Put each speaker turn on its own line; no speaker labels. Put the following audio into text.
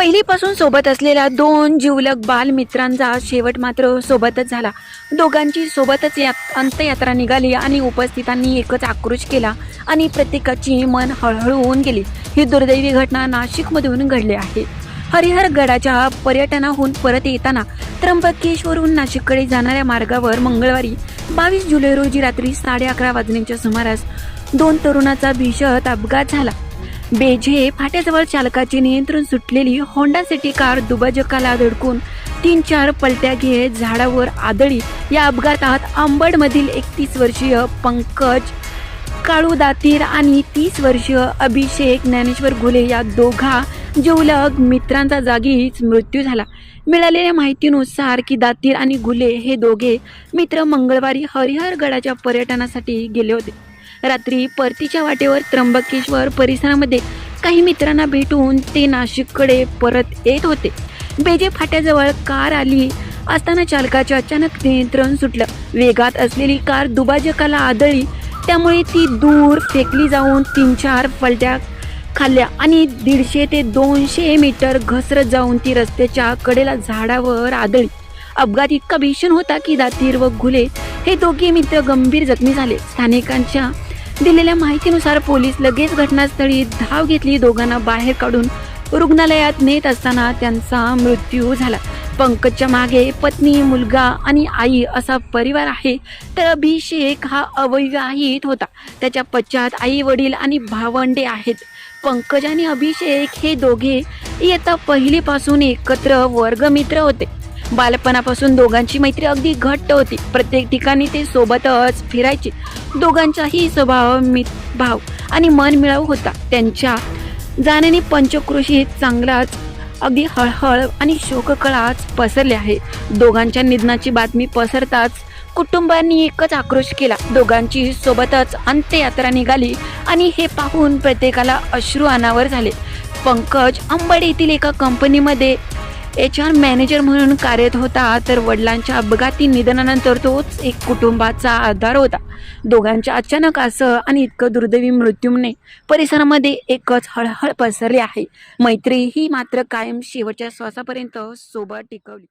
पहिलीपासून सोबत असलेल्या दोन जिवलग बालमित्रांचा शेवट मात्र सोबतच झाला. दोघांची सोबतच या अंत्ययात्रा निघाली आणि उपस्थितांनी एकच आक्रोश केला आणि प्रत्येकाची मन हळहळून गेली. ही दुर्दैवी घटना नाशिकमधून घडली आहे. हरिहर गडाच्या पर्यटनाहून परत येताना त्र्यंबकेश्वरून नाशिककडे जाणाऱ्या मार्गावर मंगळवारी बावीस जुलै रोजी रात्री साडे अकरा वाजण्याच्या सुमारास दोन तरुणाचा भीषण अपघात झाला. बेझे फाट्याजवळ चालकाचे नियंत्रण सुटलेली होंडा सिटी कार दुभाजकाला धडकून तीन चार पलट्या घेत झाडावर आदळी. या अपघातात अंबडमधील एकतीस वर्षीय पंकज काळू दातीर आणि तीस वर्षीय अभिषेक ज्ञानेश्वर घुले या दोघा जिवलग मित्रांचा जागीच मृत्यू झाला. मिळालेल्या माहितीनुसार की दातीर आणि घुले हे दोघे मित्र मंगळवारी हरिहरगडाच्या पर्यटनासाठी गेले होते. रात्री परतीच्या वाटेवर त्र्यंबकेश्वर परिसरामध्ये काही मित्रांना भेटून ते नाशिककडे परत येत होते. बेजे फाट्याजवळ कार आली असताना चालकाचे अचानक नियंत्रण सुटलं. वेगात असलेली कार दुभाजकाला आदळली. त्यामुळे ती दूर फेकली जाऊन तीन चार पलट्या खाल्ल्या आणि दीडशे ते दोनशे मीटर घसरत जाऊन ती रस्त्याच्या कडेला झाडावर आदळली. अपघात इतका भीषण होता की दातीर व घुले हे दोघे मित्र गंभीर जखमी झाले. स्थानिकांच्या दिलेल्या माहितीनुसार पोलीस लगेच घटनास्थळी धाव घेतली. दोघांना बाहेर काढून रुग्णालयात नेत असताना त्यांचा मृत्यू झाला. पंकजच्या मागे पत्नी मुलगा आणि आई असा परिवार आहे. तर अभिषेक हा अवैवाहित होता. त्याच्या पश्चात आई वडील आणि भावंडे आहेत. पंकज आणि अभिषेक हे दोघे इयत्ता पहिलीपासून एकत्र वर्गमित्र होते. बालपणापासून दोघांची मैत्री अगदी घट्ट होती. प्रत्येक ठिकाणी ते सोबतच फिरायचे. दोघांचाही स्वभाव भाव आणि मनमिळाव होता. त्यांच्या जाण्याने पंचक्रोशीत चांगलाच अगदी हळहळ आणि शोककळाच पसरले आहे. दोघांच्या निधनाची बातमी पसरताच कुटुंबांनी एकच आक्रोश केला. दोघांची सोबतच अंत्ययात्रा निघाली आणि हे पाहून प्रत्येकाला अश्रू अनावर झाले. पंकज अंबड येथील एका कंपनीमध्ये एच आर मॅनेजर म्हणून कार्यरत होता तर वडिलांच्या अपघाती निधनानंतर तोच एक कुटुंबाचा आधार होता. दोघांच्या अचानक असं आणि इतकं दुर्दैवी मृत्यूने परिसरामध्ये एकच हळहळ पसरली आहे. मैत्री ही मात्र कायम शेवटच्या श्वासापर्यंत सोबत टिकवली.